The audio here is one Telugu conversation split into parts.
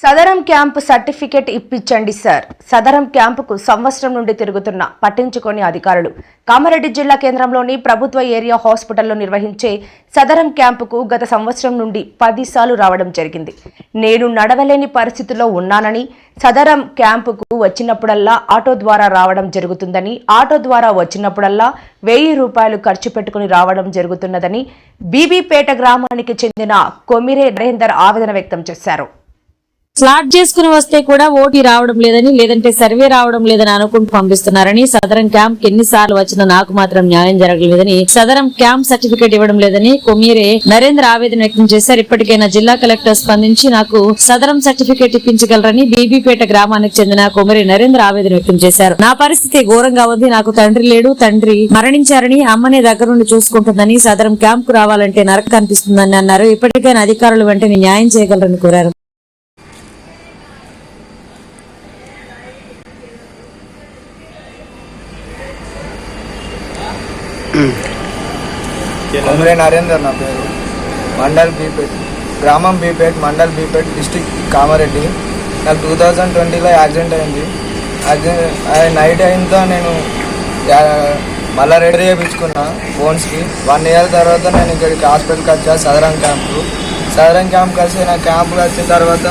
సదరం క్యాంపు సర్టిఫికెట్ ఇప్పించండి సార్. సదరం క్యాంపుకు సంవత్సరం నుండి తిరుగుతున్న పట్టించుకొని అధికారులు. కామారెడ్డి జిల్లా కేంద్రంలోని ప్రభుత్వ ఏరియా హాస్పిటల్లో నిర్వహించే సదరం క్యాంపుకు గత సంవత్సరం నుండి పదిసార్లు రావడం జరిగింది. నేను నడవలేని పరిస్థితిలో ఉన్నానని సదరం క్యాంపుకు వచ్చినప్పుడల్లా ఆటో ద్వారా రావడం జరుగుతుందని ఆటో ద్వారా వచ్చినప్పుడల్లా వెయ్యి రూపాయలు ఖర్చు పెట్టుకుని రావడం జరుగుతున్నదని బీబీపేట గ్రామానికి చెందిన కొమిరే నరేందర్ ఆవేదన వ్యక్తం చేశారు. స్లాట్ చేసుకుని వస్తే కూడా ఓటీ రావడం లేదని లేదంటే సర్వే రావడం లేదని అనుకుంటూ పంపిస్తున్నారని సదరం క్యాంప్ ఎన్నిసార్లు వచ్చినా నాకు మాత్రం న్యాయం జరగలేదని సదరం క్యాంప్ సర్టిఫికేట్ ఇవ్వడం లేదని కొమ్మిరే నరేంద్ర ఆవేదన వ్యక్తం చేశారు. ఇప్పటికైనా జిల్లా కలెక్టర్ స్పందించి నాకు సదరం సర్టిఫికేట్ ఇప్పించగలరని బీబీపేట గ్రామానికి చెందిన కొమరి నరేంద్ర ఆవేదన వ్యక్తం చేశారు. నా పరిస్థితి ఘోరంగా ఉంది. నాకు తండ్రి లేడు. తండ్రి మరణించారని అమ్మనే దగ్గర నుండి చూసుకుంటుందని సదరం క్యాంప్కు రావాలంటే నరక కనిపిస్తుందని అన్నారు. ఇప్పటికైనా అధికారులు వెంటనే న్యాయం చేయగలరని కోరారు. కొమరే నరేందర్ నా పేరు. మండల్ బీపేట్. గ్రామం బీపేట్ మండల్ బీపేట్ డిస్టిక్ కామారెడ్డి. నాకు టూ థౌజండ్ ట్వంటీలో యాక్సిడెంట్ అయింది. యాక్సిడెంట్ అది నైట్ అయిందో నేను మళ్ళా రెడీ చేయించుకున్నా ఫోన్స్కి. వన్ ఇయర్ తర్వాత నేను ఇక్కడికి హాస్పిటల్కి వచ్చా సదరం క్యాంపు. సదరం క్యాంప్ కలిసి నా క్యాంప్కి వచ్చిన తర్వాత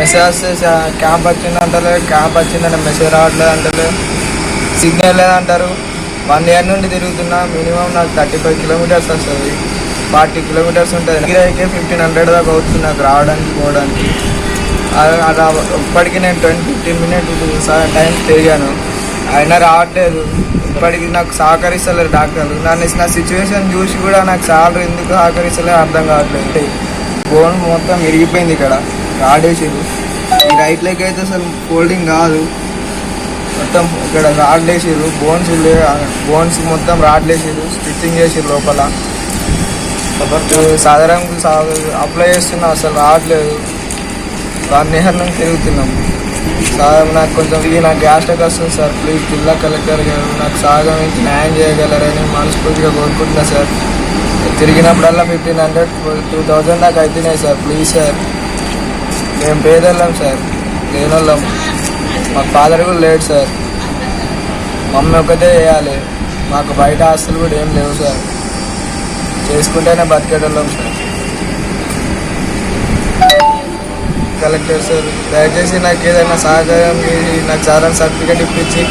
మెసేజ్ క్యాంప్ వచ్చింది అంటలే క్యాంప్ వచ్చిందని మెసేజ్ రావట్లేదు అంటలేదు సిగ్నల్ లేదంటారు. వన్ ఇయర్ నుండి తిరుగుతున్నా. మినిమం నాకు థర్టీ ఫైవ్ కిలోమీటర్స్ వస్తుంది. ఫార్టీ కిలోమీటర్స్ ఉంటుంది. కిరాయికే ఫిఫ్టీన్ హండ్రెడ్ దాకా అవుతుంది నాకు రావడానికి పోవడానికి. అలా ఇప్పటికీ నేను ట్వంటీ ఫిఫ్టీన్ మినిట్స్ టైం తిరిగాను. అయినా రావట్లేదు. ఇప్పటికి నాకు సహకరిస్తలేరు డాక్టర్లు. నన్ను నా సిచ్యువేషన్ చూసి కూడా నాకు సాలరీ ఎందుకు సహకరిస్తలేదు అర్థం కావట్లేదు. బోన్ మొత్తం విరిగిపోయింది ఇక్కడ. రాడేసారు ఈ రైట్ లెగ్ అయితే అసలు ఫోల్డింగ్ కాదు. మొత్తం ఇక్కడ రాడ్లేసారు బోన్స్ బోన్స్ మొత్తం రాడ్లేసారు స్టిచ్చింగ్ చేసారు లోపల. సాధారణంగా అప్లై చేస్తున్నా అసలు రావట్లేదు. దాని ఇయర్ తిరుగుతున్నాం. సార్ నాకు కొంచెం ఇది నాకు గ్యాస్ట్రిక్ వస్తుంది సార్ ప్లీజ్ జిల్లా కలెక్టర్ గారు నాకు సాగం ఇచ్చి న్యాయం చేయగలరని మనస్ఫూర్తిగా కోరుకుంటున్నా సార్. తిరిగినప్పుడల్లా ఫిఫ్టీన్ హండ్రెడ్ టూ థౌజండ్ దాకా అవుతున్నాయి సార్ ప్లీజ్ సార్. మేము పేదోళ్ళం సార్ లేనోళ్ళం. మా ఫాదర్ కూడా లేడు సార్ మమ్మీ ఒకటే చేయాలి. మాకు బయట ఆస్తులు కూడా ఏం లేవు సార్ చేసుకుంటేనే బతికేటోళ్ళం సార్ కలెక్టర్ సార్ దయచేసి నాకు ఏదైనా సహకారం నాకు చాలా సర్టిఫికేట్ ఇప్పించి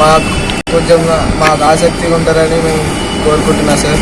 మాకు కొంచెం మాకు ఆసక్తిగా ఉంటారని మేము కోరుకుంటున్నా సార్